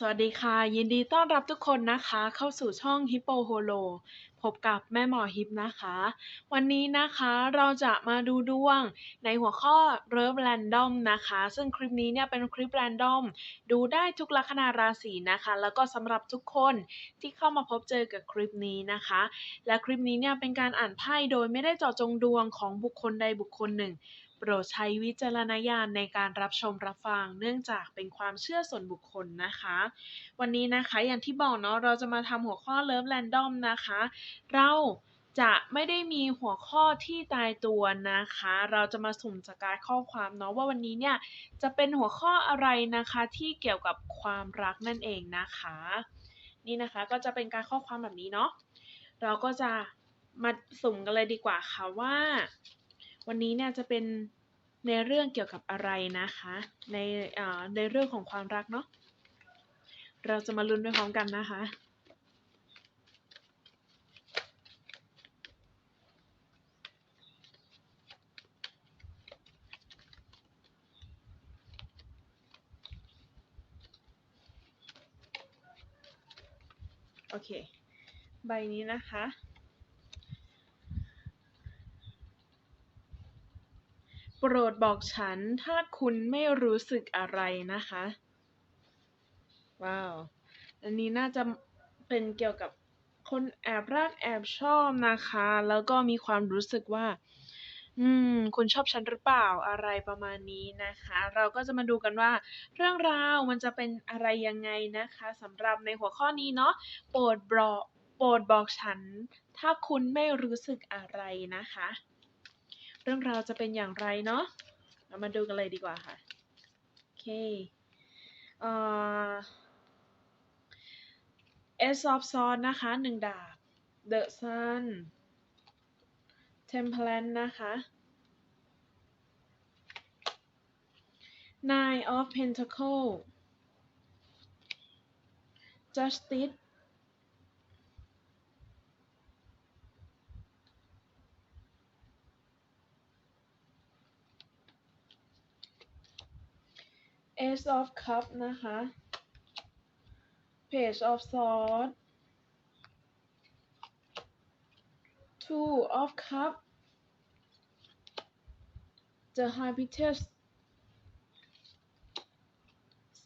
สวัสดีค่ะ ยินดีต้อนรับทุกคนนะคะ เข้าสู่ช่อง Hippo Holo พบกับแม่หมอฮิปนะคะ วันนี้นะคะเราจะมาดูดวงในหัวข้อ Love Random นะคะ ซึ่งคลิปนี้เนี่ยเป็นคลิป Random ดูได้ทุกลัคนาราศีนะคะ แล้วก็สำหรับทุกคนที่เข้ามาพบเจอกับคลิปนี้นะคะ และคลิปนี้เนี่ยเป็นการอ่านไพ่โดยไม่ได้เจาะจงดวงของบุคคลใดบุคคลหนึ่ง โปรดใช้วิจารณญาณในการรับชมรับฟัง เนื่องจากเป็นความเชื่อส่วนบุคคลนะคะ วันนี้นะคะอย่างที่บอกเนาะเราจะมาทำหัวข้อ Love Random นะคะ เราจะไม่ได้มีหัวข้อที่ตายตัวนะคะ เราจะมาสุ่มสกายข้อความเนาะว่าวันนี้เนี่ยจะเป็นหัวข้ออะไรนะคะที่เกี่ยวกับความรักนั่นเองนะคะ นี่นะคะก็จะเป็นการข้อความแบบนี้เนาะเราก็จะมาสุ่มกันเลยดีกว่าค่ะว่า วันนี้เนี่ยจะเป็นในเรื่องเกี่ยวกับอะไรนะคะ ในอ่าในเรื่องของความรักเนาะเราจะมาลุ้นไปพร้อมกันนะคะโอเค ใบนี้นะคะ โป รดบอกฉันถ้าคุณไม่รู้สึกอะไรนะคะ ว้าว อันนี้น่าจะเป็นเกี่ยวกับคนแอบรักแอบชอบนะคะ แล้วก็มีความรู้สึกว่า อืม คุณชอบฉันหรือเปล่าอะไรประมาณนี้นะคะ เราก็จะมาดูกันว่า เรื่องราวมันจะเป็นอะไรยังไงนะคะสำหรับในหัวข้อนี้เนาะโปรดบอกโปรดบอกฉัน ถ้าคุณไม่รู้สึกอะไรนะคะ เรื่องราวจะเป็นอย่างไรเนาะเรามาดูกันเลยดีกว่าค่ะ โอเคเอ่อ S of Swords นะคะหนึ่งดาบ The Sun Temperance นะคะ Nine of Pentacles Justice Ace of cup นะคะ Page of sword Two of cup The Hibiscus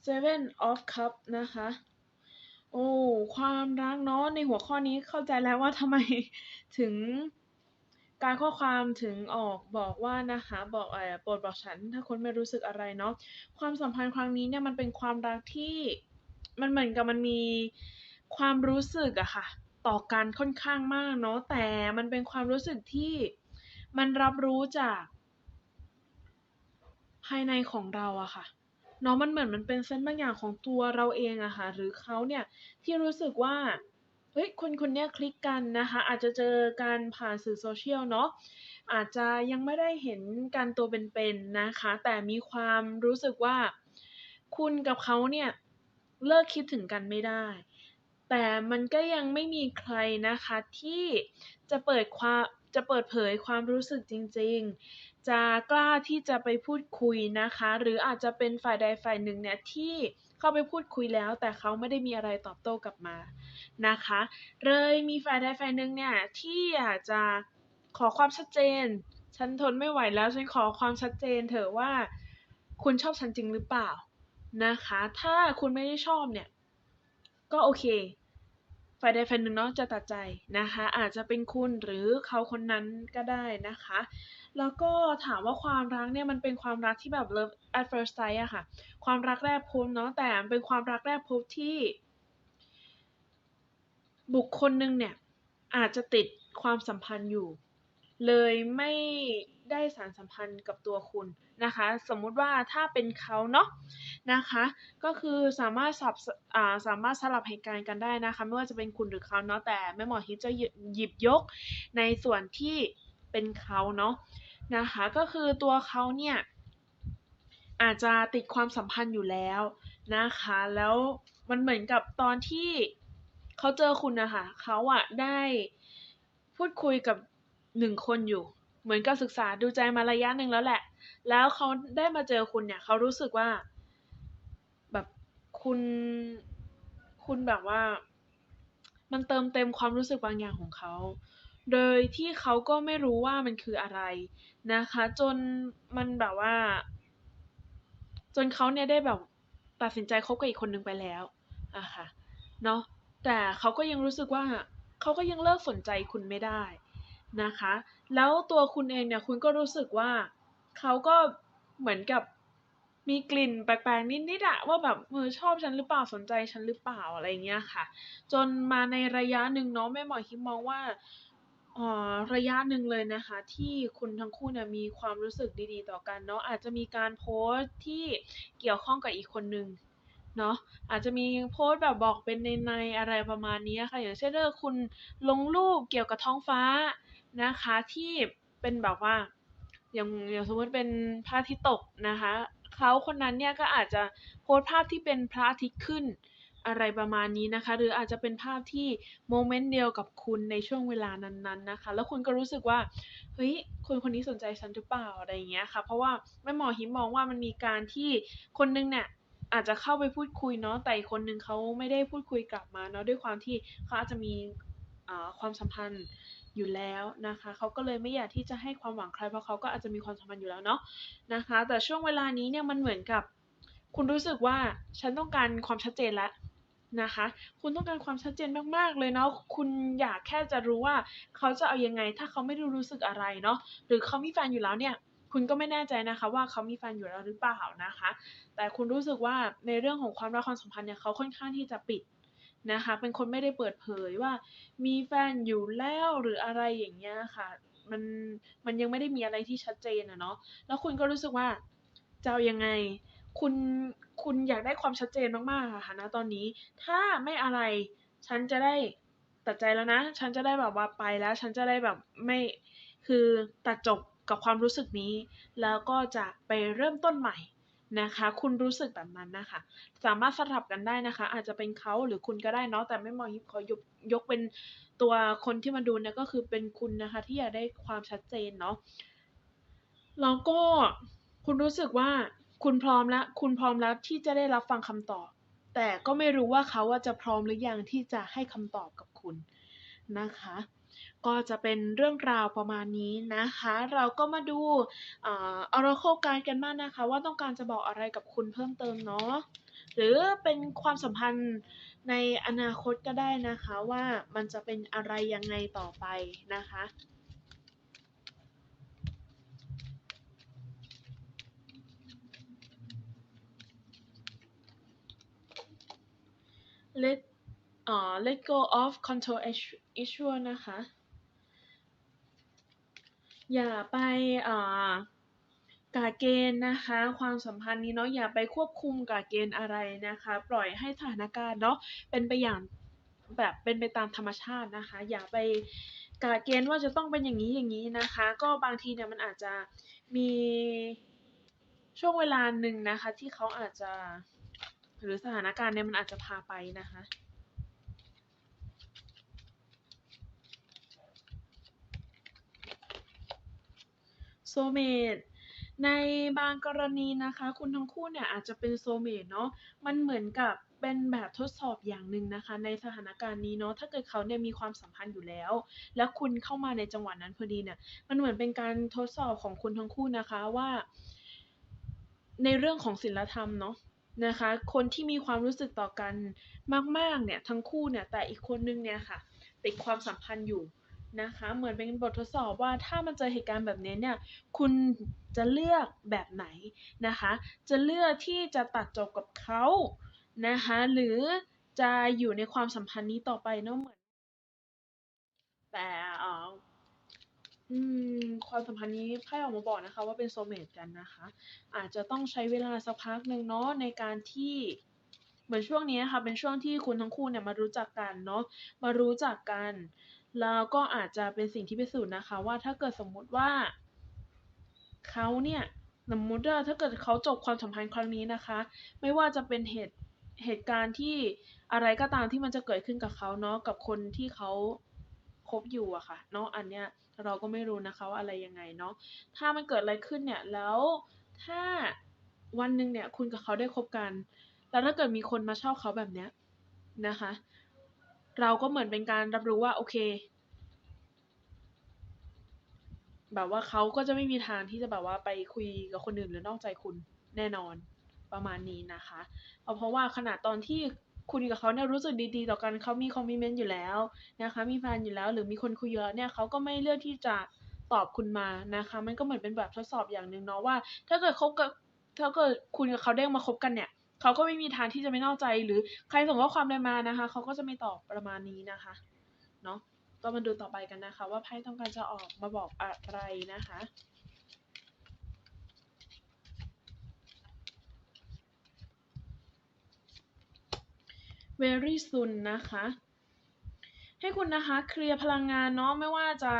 Seven of cup นะคะ โอ้ ความรักเนาะในหัวข้อนี้เข้าใจแล้วว่าทำไมถึง การข้อความถึงออกบอกว่านะคะบอกเอ่อโปรดบอกฉัน ถ้าคุณไม่รู้สึกอะไรเนาะความสัมพันธ์ครั้งนี้เนี่ยมันเป็นความรักที่มันเหมือนกับมันมีความรู้สึกอะค่ะ ต่อกันค่อนข้างมากเนาะแต่มันเป็นความรู้สึกที่มันรับรู้จาก ภายในของเราอะค่ะเนาะมันเหมือนมันเป็นเส้นบางอย่างของตัวเราเองอะค่ะหรือเขาเนี่ยที่รู้สึกว่า เฮ้ยคนคนเนี้ยคลิกกันนะคะ อาจจะเจอการผ่านสื่อโซเชียลเนาะอาจจะยังไม่ได้เห็นกันตัวเป็นๆนะคะ แต่มีความรู้สึกว่าคุณกับเขาเนี่ยเลิกคิดถึงกันไม่ได้ แต่มันก็ยังไม่มีใครนะคะที่จะเปิดความจะเปิดเผยความรู้สึกจริง ๆ จะกล้าที่จะไปพูดคุยนะคะ หรืออาจจะเป็นฝ่ายใดฝ่ายหนึ่งเนี่ยที่ เข้าไปพูดคุยแล้ว แต่เขาไม่ได้มีอะไรตอบโต้กลับมานะคะ เลยมีฝ่ายใดฝ่ายหนึ่งเนี่ยที่อยากจะขอความชัดเจน ฉันทนไม่ไหวแล้วฉันขอความชัดเจนเถอะว่าคุณชอบฉันจริงหรือเปล่านะคะ ถ้าคุณไม่ได้ชอบเนี่ย ก็โอเค ฝ่ายใดฝ่ายหนึ่งเนาะจะตัดใจนะคะ อาจจะเป็นคุณหรือเขาคนนั้นก็ได้นะคะ แล้วก็ถามว่าความรักเนี่ยมันเป็นความรักที่แบบ love at first sight อะค่ะ ความรักแรกพบเนาะแต่เป็นความรักแรกพบที่ บุคคลหนึ่งเนี่ยอาจจะติดความสัมพันธ์อยู่ เลยไม่ได้สารสัมพันธ์กับตัวคุณ นะคะ สมมุติว่าถ้าเป็นเขาเนาะนะคะ ก็คือสามารถสับอ่าสามารถสลับเหตุการณ์กันได้นะคะ ไม่ว่าจะเป็นคุณหรือเขาเนาะแต่แม่หมอฮิปจะหยิบยกในส่วนที่เป็นเขาเนาะนะคะ ก็คือตัวเขาเนี่ยอาจจะติดความสัมพันธ์อยู่แล้วนะคะ แล้วมันเหมือนกับตอนที่เขาเจอคุณนะคะเขาอะได้พูดคุยกับหนึ่งคนอยู่ เหมือนกับศึกษาดูใจมาระยะหนึ่งแล้วแหละ แล้วเขาได้มาเจอคุณเนี่ยเขารู้สึกว่า แบบคุณคุณแบบว่า มันเติมเต็มความรู้สึกบางอย่างของเขา โดยที่เขาก็ไม่รู้ว่ามันคืออะไรนะคะ จนมันแบบว่า จนเขาเนี่ยได้แบบตัดสินใจคบกับอีกคนหนึ่งไปแล้วอะค่ะเนาะแต่เขาก็ยังรู้สึกว่าเขาก็ยังเลิกสนใจคุณไม่ได้ นะคะ แล้วตัวคุณเองเนี่ยคุณก็รู้สึกว่าเขาก็เหมือนกับมีกลิ่นแปลกๆนิดๆอะว่าแบบเออชอบฉันหรือเปล่าสนใจฉันหรือเปล่าอะไรเงี้ยค่ะ จนมาในระยะหนึ่งเนาะแม่หมอคิดมองว่าอ่อระยะหนึ่งเลยนะคะ ที่คุณทั้งคู่เนี่ยมีความรู้สึกดีๆ ต่อกันเนาะอาจจะมีการโพสต์ที่เกี่ยวข้องกับอีกคนหนึ่งเนาะอาจจะมีโพสต์แบบบอกเป็นในๆอะไรประมาณนี้ค่ะ อย่างเช่นเออคุณลงรูปเกี่ยวกับท้องฟ้า นะคะที่เป็นแบบว่าอย่างอย่างสมมติเป็นพระอาทิตย์ตกนะคะเขาคนนั้นเนี่ยก็อาจจะโพสต์ภาพที่เป็นพระอาทิตย์ขึ้นอะไรประมาณนี้นะคะ หรืออาจจะเป็นภาพที่โมเมนต์เดียวกับคุณในช่วงเวลานั้นๆนะคะ แล้วคุณก็รู้สึกว่าเฮ้ยคนคนนี้สนใจฉันหรือเปล่าอะไรอย่างเงี้ยค่ะ เพราะว่าแม่หมอฮิมมองว่ามันมีการที่คนนึงเนี่ยอาจจะเข้าไปพูดคุยเนาะแต่คนนึงเขาไม่ได้พูดคุยกลับมาเนาะด้วยความที่เขาอาจจะมีความสัมพันธ์ อยู่แล้วนะคะเขาก็เลยไม่อยากที่จะให้ความหวังใครเพราะเขาก็อาจจะมีความสัมพันธ์อยู่แล้วเนาะนะคะ แต่ช่วงเวลานี้เนี่ยมันเหมือนกับ คุณรู้สึกว่าฉันต้องการความชัดเจนล้วนะคะ คุณต้องการความชัดเจนมากๆเลยเนาะคุณอยากแค่จะรู้ว่าเขาจะเอายังไง ถ้าเขาไม่ได้รู้สึกอะไรเนาะหรือเขามีแฟนอยู่แล้วเนี่ยคุณก็ไม่แน่ใจนะคะว่าเขามีแฟนอยู่แล้วหรือเปล่านะคะ แต่คุณรู้สึกว่าในเรื่องของความรักความสัมพันธ์เนี่ยเขาค่อนข้างที่จะปิด นะคะเป็นคนไม่ได้เปิดเผยว่ามีแฟนอยู่แล้วหรืออะไรอย่างเงี้ยค่ะ มันมันยังไม่ได้มีอะไรที่ชัดเจนอะเนาะแล้วคุณก็รู้สึกว่าจะเอายังไงคุณคุณอยากได้ความชัดเจนมากๆอะค่ะณตอนนี้ ถ้าไม่อะไรฉันจะได้ตัดใจแล้วนะ ฉันจะได้แบบว่าไปแล้ว ฉันจะได้แบบไม่คือตัดจบกับความรู้สึกนี้ แล้วก็จะไปเริ่มต้นใหม่ นะคะ คุณรู้สึกแบบนั้นนะคะ สามารถสลับกันได้นะคะ อาจจะเป็นเขาหรือคุณก็ได้เนาะแต่ไม่มองฮิปขอยกยกเป็นตัวคนที่มาดูเนี่ยก็คือเป็นคุณนะคะ ที่อยากได้ความชัดเจนเนาะแล้วก็คุณรู้สึกว่าคุณพร้อมแล้วคุณพร้อมแล้วที่จะได้รับฟังคำตอบ แต่ก็ไม่รู้ว่าเขาว่าจะพร้อมหรือยังที่จะให้คำตอบกับคุณนะคะ ก็จะเป็นเรื่องราวประมาณนี้นะคะ เราก็มาดูเอ่อ Oracle การกันบ้างนะคะ ว่าต้องการจะบอกอะไรกับคุณเพิ่มเติมเนาะหรือเป็นความสัมพันธ์ในอนาคตก็ได้นะคะว่ามันจะเป็นอะไรยังไงต่อไปนะคะ let เอ่อ let go of control issue- นะคะ อย่าไปอ่อกาเกณฑ์นะคะ ความสัมพันธ์นี้เนาะอย่าไปควบคุมกาเกณฑ์อะไรนะคะ ปล่อยให้สถานการณ์เนาะเป็นไปอย่างแบบเป็นไปตามธรรมชาตินะคะ อย่าไปกาเกณฑ์ว่าจะต้องเป็นอย่างนี้อย่างนี้นะคะ ก็บางทีเนี่ยมันอาจจะมีช่วงเวลาหนึ่งนะคะ ที่เขาอาจจะ หรือสถานการณ์เนี่ยมันอาจจะพาไปนะคะ โซเมตในบางกรณีนะคะ คุณทั้งคู่เนี่ยอาจจะเป็นโซเมตเนาะมันเหมือนกับเป็นแบบทดสอบอย่างหนึ่งนะคะ ในสถานการณ์นี้เนาะถ้าเกิดเขาเนี่ยมีความสัมพันธ์อยู่แล้ว แล้วคุณเข้ามาในจังหวะนั้นพอดีเนี่ยมันเหมือนเป็นการทดสอบของคุณทั้งคู่นะคะว่า ในเรื่องของศีลธรรมเนาะนะคะ คนที่มีความรู้สึกต่อกันมากๆเนี่ยทั้งคู่เนี่ยแต่อีกคนนึงเนี่ยค่ะ ติดความสัมพันธ์อยู่ นะคะ เหมือนเป็นบททดสอบว่าถ้ามันเจอเหตุการณ์แบบนี้เนี่ย คุณจะเลือกแบบไหนนะคะ จะเลือกที่จะตัดจบกับเขานะคะ หรือจะอยู่ในความสัมพันธ์นี้ต่อไปเนาะเหมือน แต่เออความสัมพันธ์นี้ไพ่ออกมาบอกนะคะ ว่าเป็นโซเมตกันนะคะ อาจจะต้องใช้เวลาสักพักหนึ่งเนาะในการที่เหมือนช่วงนี้ค่ะเป็นช่วงที่คุณทั้งคู่เนี่ยมารู้จักกันเนาะมารู้จักกัน แล้วก็อาจจะเป็นสิ่งที่พิสูจน์นะคะว่าถ้าเกิดสมมุติว่าเขาเนี่ยสมมุติว่าถ้าเกิดเขาจบความสัมพันธ์ครั้งนี้นะคะ ไม่ว่าจะเป็นเหตุเหตุการณ์ที่อะไรก็ตามที่มันจะเกิดขึ้นกับเขาเนาะกับคนที่เขาคบอยู่อะค่ะเนาะอันเนี้ยเราก็ไม่รู้นะคะว่าอะไรยังไงเนาะถ้ามันเกิดอะไรขึ้นเนี่ยแล้วถ้าวันหนึ่งเนี่ยคุณกับเขาได้คบกัน แล้วถ้าเกิดมีคนมาชอบเขาแบบเนี้ยนะคะ เราก็เหมือนเป็นการรับรู้ว่าโอเค แบบว่าเขาก็จะไม่มีทางที่จะแบบว่าไปคุยกับคนอื่นหรือนอกใจคุณแน่นอนประมาณนี้นะคะเอาเพราะว่าขนาดตอนที่คุณกับเขาเนี่ยรู้สึกดีๆ ต่อกันเขามีคอมมิเมนต์อยู่แล้วนะคะ มีแฟนอยู่แล้ว หรือมีคนคุยเยอะเนี่ยเขาก็ไม่เลือกที่จะตอบคุณมานะคะ มันก็เหมือนเป็นแบบทดสอบอย่างหนึ่งเนาะว่า ถ้าเกิดคบกับถ้าเกิดคุณกับเขาได้มาคบกันเนี่ย เขาก็ไม่มีทางที่จะไม่นอกใจหรือใครส่งข้อความอะไรมานะคะ เขาก็จะไม่ตอบประมาณนี้นะคะเนาะก็มาดูต่อไปกันนะคะ ว่าไพ่ต้องการจะออกมาบอกอะไรนะคะ very soon นะคะ ให้คุณนะคะเคลียร์พลังงานเนาะไม่ว่าจะ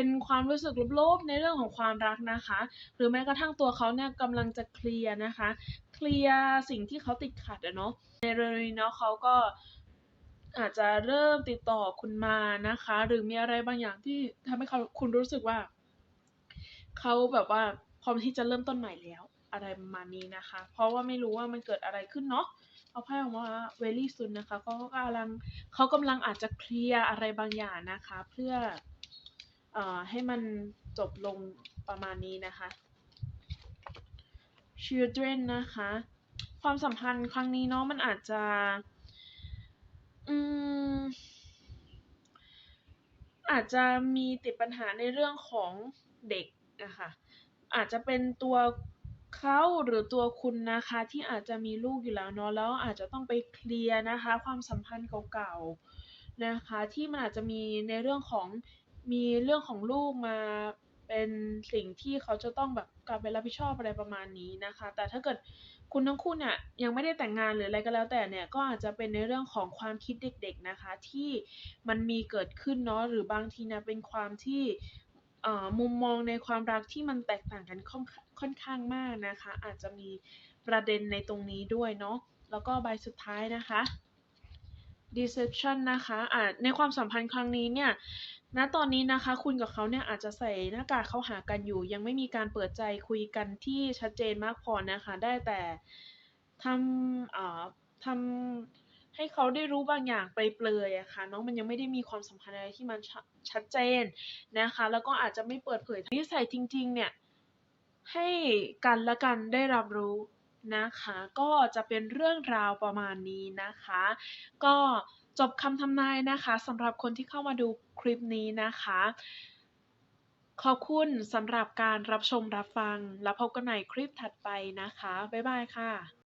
เป็นความรู้สึกลบๆในเรื่องของความรักนะคะ หรือแม้กระทั่งตัวเขาเนี่ยกำลังจะเคลียร์นะคะ เคลียร์สิ่งที่เขาติดขัดอะเนาะในเร็วๆนี้เนาะเขาก็อาจจะเริ่มติดต่อคุณมานะคะ หรือมีอะไรบางอย่างที่ทำให้เขาคุณรู้สึกว่าเขาแบบว่าพร้อมที่จะเริ่มต้นใหม่แล้วอะไรประมาณนี้นะคะ เพราะว่าไม่รู้ว่ามันเกิดอะไรขึ้นเนาะเอาไพ่ออกมาว่า very soon นะคะเขากำลังเขากำลังอาจจะเคลียร์อะไรบางอย่างนะคะ เพื่อ ให้มันจบลงประมาณนี้นะคะ children นะคะ ความสัมพันธ์ครั้งนี้เนาะมันอาจจะอืมอาจจะมีติดปัญหาในเรื่องของเด็กนะคะอาจจะเป็นตัวเขาหรือตัวคุณนะคะที่อาจจะมีลูกอยู่แล้วเนาะแล้วอาจจะต้องไปเคลียร์นะคะ ความสัมพันธ์เก่าๆนะคะ ที่มันอาจจะมีในเรื่องของ มีเรื่องของลูกมาเป็นสิ่งที่เขาจะต้องแบบกลับไปรับผิดชอบอะไรประมาณนี้นะคะ แต่ถ้าเกิดคุณทั้งคู่เนี่ยยังไม่ได้แต่งงานหรืออะไรก็แล้วแต่เนี่ยก็อาจจะเป็นในเรื่องของความคิดเด็ก ๆนะคะ ที่มันมีเกิดขึ้นเนาะหรือบางทีเนี่ยเป็นความที่มุมมองในความรักที่มันแตกต่างกันค่อนค่อนข้างมากนะคะ อาจจะมีประเด็นในตรงนี้ด้วยเนาะแล้วก็ใบสุดท้ายนะคะ deception นะคะอ่าในความสัมพันธ์ครั้งนี้เนี่ยณตอนนี้นะคะคุณกับเขาเนี่ยอาจจะใส่หน้ากากเข้าหากันอยู่ ยังไม่มีการเปิดใจคุยกันที่ชัดเจนมากพอนะคะ ได้แต่ทำอ่าทำให้เขาได้รู้บางอย่างไปเปลยอะค่ะเนาะมันยังไม่ได้มีความสัมพันธ์อะไรที่มันชชัดเจนนะคะ แล้วก็อาจจะไม่เปิดเผยนิสัยจริง ๆ เนี่ยให้กันและกันได้รับรู้ นะคะก็จะเป็นเรื่องราวประมาณนี้นะคะ ก็จบคำทำนายนะคะสำหรับคนที่เข้ามาดูคลิปนี้นะคะ ขอบคุณสำหรับการรับชมรับฟัง แล้วพบกันใหม่คลิปถัดไปนะคะ บ๊ายบายค่ะ